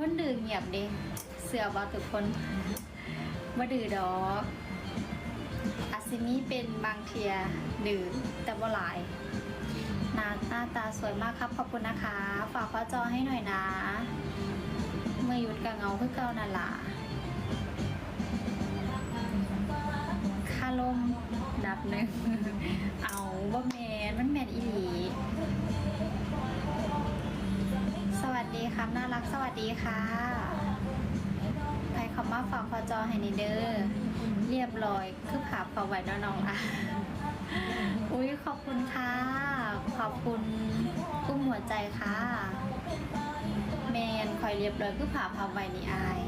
คนดื้อเงียบเด้เสือบ่ทุกคนบ่ดื้อดอกอาซิมีเป็นบางเทียดื้อแต่บ่หลายหน้าหน้าตาสวยมากครับขอบคุณนะคะ ฝากฟ้าจอให้หน่อยนะ เมื่อหยุดกับเงาคือเก่านั่นล่ะคาลมดับหนึ่งเอาบ่แมับน่ารักสวัสดีค่ะใครคำว่าฝากพอจอให้นิเดอร์เรียบร้อยคือผาพอไว้น้องอะอุ้ยขอบคุณค่ะ ขอบคุณกุ้มหัวใจค่ะแมนคอยเรียบร้อยคือผาพอไว้นี่อาย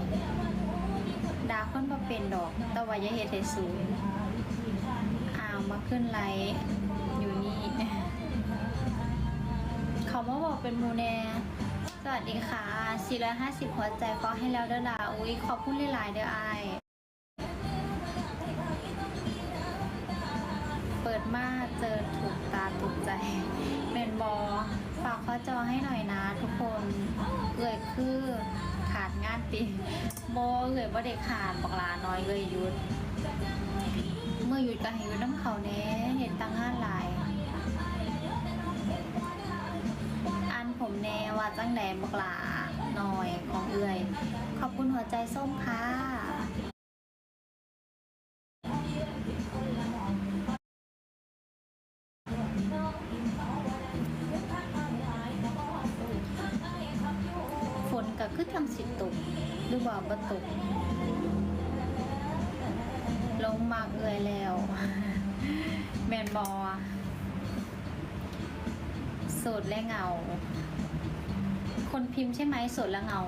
ดาคนมาเป็นดอกต่ว่ายเฮ็ดให้สูงอ้าวมาขึ้นไลฟ์อยู่นี่เขามาบอกเป็นมูแน สวัสดีค่ะ 450 หัวใจก็ให้แล้วเด้อล่ะอุ้ยขอบคุณหลายๆเด้อไอเปิดมาเจอถูกตาถูกใจเมนบอฝากข้อจอให้หน่อยนะทุกคนเอ่ยคือขาดงานปีโบเอ่ยบ่ได้ขาดบอกลาน้อยเลยหยุด เมื่อหยุดก็ให้หยุดน้ำเขาแน่เห็นตังงานหลาย ผมแนว่าจังแดนบอกหลาหน่อยของเอื่อย ขอบคุณหัวใจส้มค่ะฝนก็คือทำสิตกหรือว่าบ่ตกลงมากเอื่อยแล้ว แมนบอ ดและเงา คนพิมพ์ใช่ไหมโสดและเงา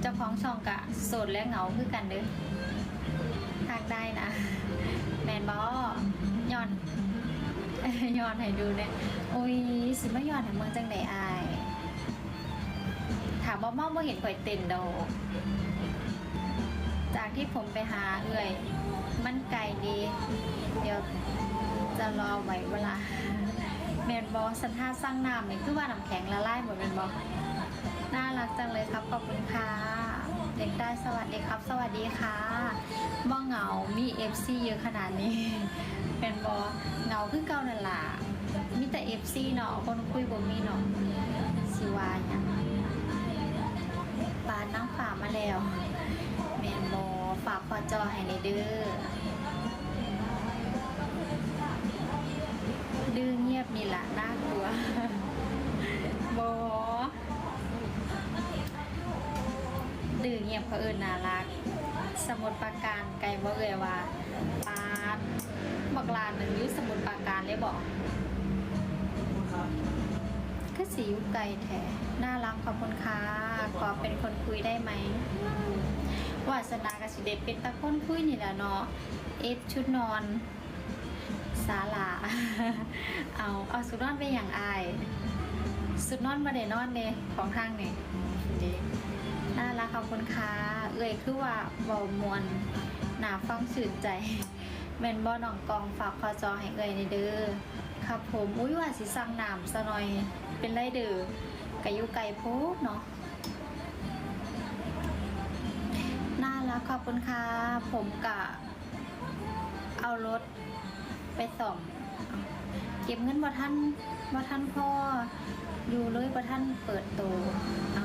เจ้าของช่องกะโสดและเงาคือกันเด้อทากได้นะ แมนบอย้อนย้อนให้ดูเนี่ยโอ้ยสิมาย้อนให้เมืองจังไดอาย ถามว่าเมาบ่เห็นข่อยเต้นดอกจากที่ผมไปหาเอื่อย มันไกลดี เดี๋ยวจะรอไว้เวลา เมนบอสันท่าสร้างน้ำนี่คือว่าน้ำแข็งละลายหมดเมนบอน่ารักจังเลยครับขอบคุณค่ะเด็กได้สวัสดีครับ สวัสดีค่ะบ่เหงามีเอฟซีเยอะขนาดนี้เป็นบอเหงาคือเก่านั่นล่ะมีแต่เอฟซีเนาะคนคุยบ่มีเนาะสิวาเนี่ยปานนั่งฝ่ามาแล้วเมนบอฝากพอจอให้ในเด้อ เงียบเอิญน่ารัก สมุดปราการไกลบ่เอ่ยว่าปาดบักลาหนึ่งยุสมุดปราการเลยบอกก็สียุไกลแท้น่ารักขอบคุณค่ะขอเป็นคนคุยได้ไหมวาสนากสิเดเป็นตะคนคุยนี่แหละเนาะเอฟชุดนอนศาลาเอาเอาสุดนอนไปอย่างอาย สุดนอนมาเดนอนเลยของทางนี่ดี น่ารักขอบคุณค่ะเอ่ยคือว่าบามวนหนาฟังสื่นใจเมนบอหนองกองฝากคอจอให้เอ่ยในเด้อครับผมอุ้ยว่าสิสั่งน้ำซะหน่อยเป็นไรเด้อกะยุไก่โพดเนาะน่ารักขอบคุณค่ะผมกะ เอารถไปส่อมเก็บเงินบ่ท่านบ่ท่านพ่ออยู่เลยบ่ท่านเปิดโตอ๋อ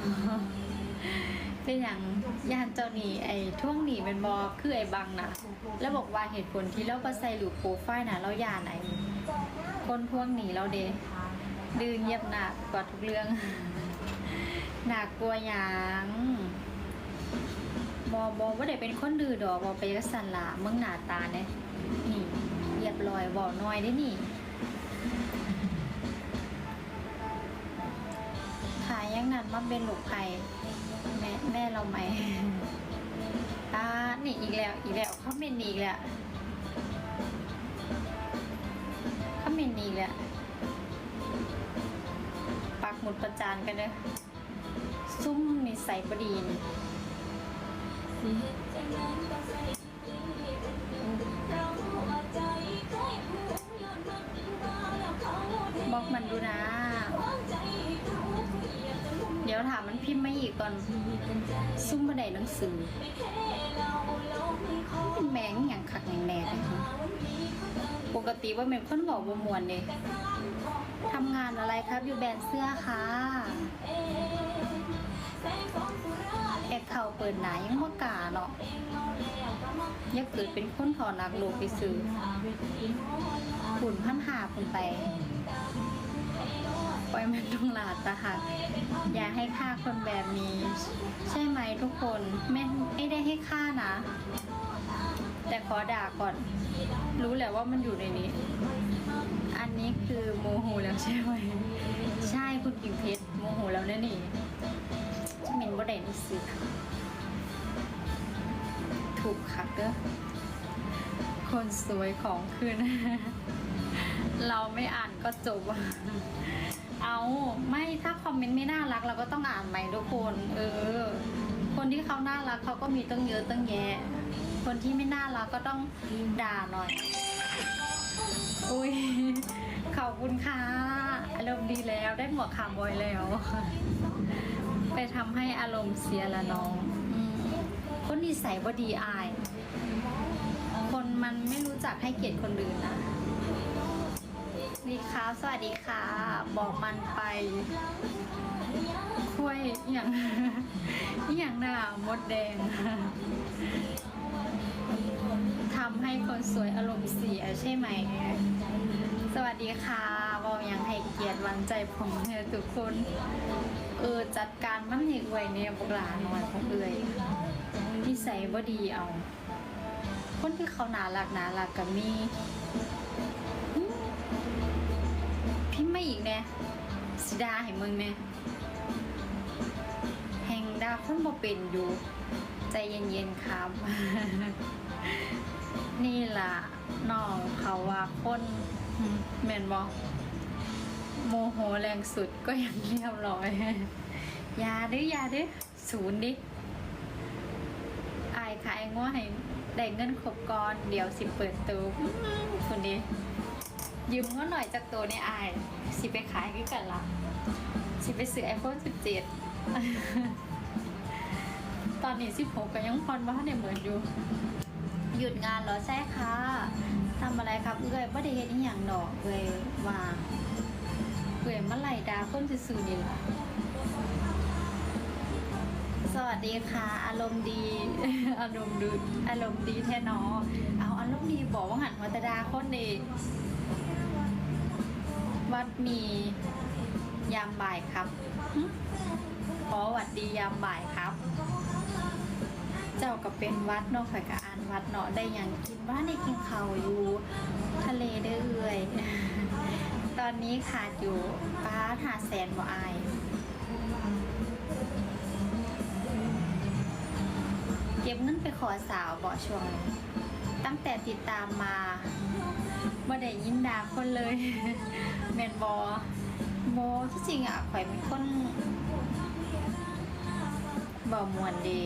เป็นอย่างยานเจ้าหนีไอ้ท่วงหนีเป็นบอคือไอ้บังนะแล้วบอกว่าเหตุผลที่เราบ่ใส่หลูกโปรไฟล์น่ะเราย่านไหนคนท่วงหนีเราเดดื้อเงียบหนักกว่าทุกเรื่องหนักกลัวหยังบอบอว่าได้เป็นคนดื้อดอกบอไปยักสันหลาเมืองหนาตาเนี่ยนี่เรียบร้อยบอน้อยได้นี่ ยังนั้นมาเป็นลูกไผ่แม่แม่เราไหมอ่านี่อีกแล้วอีกแล้วเขาเมนอีกแล้วเขาเมนอีกแล้วปักหมุดประจานกันเลยซุ่มนิสัยบดีนบอกมันดูนะ ดี๋ยวถามมันพิมพ์มาอีกก่อนซุ่มบันไดหนังสือเป็นแมงอย่างคักอย่างแน่เลยค่ะปกติว่าเป็นคนบอกบ่มวนเลยทำงานอะไรครับอยู่แบรนด์เสื้อค่ะแอกเข่าเปิดหนายังว่ากาเนาะอยักเกิดเป็นคนถอนักโลกไปซื้อขุนพันหาคุณไป ปล่อยมันตรงหลาดตะหักอย่าให้ฆ่าคนแบบนี้ ใช่ไหมทุกคนไม่ไม่ได้ให้ฆ่านะ แต่ขอด่าก่อน รู้แหละว่ามันอยู่ในนี้ อันนี้คือโมโหแล้วใช่ไหมใช่คุณกิ่งเพชรโมโหแล้วนะนี่จะมินบ่ได้นังสือถูกคักเด้อคนสวยของคืนเราไม่อ่านก็จบอะ เอาไม่ถ้าคอมเมนต์ไม่น่ารัก เราก็ต้องอ่านใหม่ทุกคน เออ คนที่เขาน่ารักเขาก็มีตั้งเยอะตั้งแยะ คนที่ไม่น่ารักก็ต้องด่าหน่อย อุ้ยขอบคุณค่ะอารมณ์ดีแล้วได้หมวกคาร์บอยแล้ว ไปทำให้อารมณ์เสียละน้องอคนนิสัยบดีอาย คนมันไม่รู้จักให้เกียรติคนอื่นนะ สวัสดีค่ะ บอกมันไปคุยอย่างอย่างหน้ามดแดงทำให้คนสวยอารมณ์เสียใช่ไหม สวัสดีค่ะบอกยังให้เกียรติวันใจผมเนี่ยทุกคน เออ จัดการมันให้อวยเนี่ยบุกหลาหน่อยของเอ่ยนิสัยบ่ดีเอา คนที่เขาหน่ารักหน่ารักกับมี พิมพ์มาอีกแน่สิดาให้มึงแน่แห่งดาคนบ่เป็นอยู่ ใจเย็นๆครับ นี่ล่ะน้องเขาว่าคนแม่นบ่โมโหแรงสุดก็ยังเรียบร้อยยาเด้อยาเด้อศูนย์ดิอายขายง้อให้ได้เงินครบก่อน เดี๋ยวสิเปิดตู้คนนี้ ยืมเงินหน่อยจากตัวในอายสิไปขายกันกันละสิไปซื้อ iPhone 17 ตอนนี้ 16ก็ยังพอนว่าในเหมือนอยู่ หยุดงานเหรอใช่ค่ะทำอะไรครับเอ้ยบ่ได้เฮ็ดอีหยังดอกเอ้ยว่าเอ้ยมาไล่ดาคนซื่อๆนี่ล่ะสวัสดีค่ะ อารมณ์ดี อารมณ์ดีอารมณ์ดีแท้นอเอาอารมณ์ดีบอกว่าหันวัตดาคนเด วัดมียามบ่ายครับขอหวัดดียามบ่ายครับ เจ้าก็เป็นวัดนาะข่อยก็อ่านวัดเนาะได้หยังกินบ้านได้กินเขาอยู่ ทะเลเด้อเอ่ยตอนนี้ขาดอยู่ป้าหาแสนบ่อายเก็บเงินไปขอสาวบ่ช่วงตั้งแต่ติดตามมา บ่ได้ยินดาคนเลยแมนบอบอที่จริงอะข่อยเป็นคนบ่มวนดี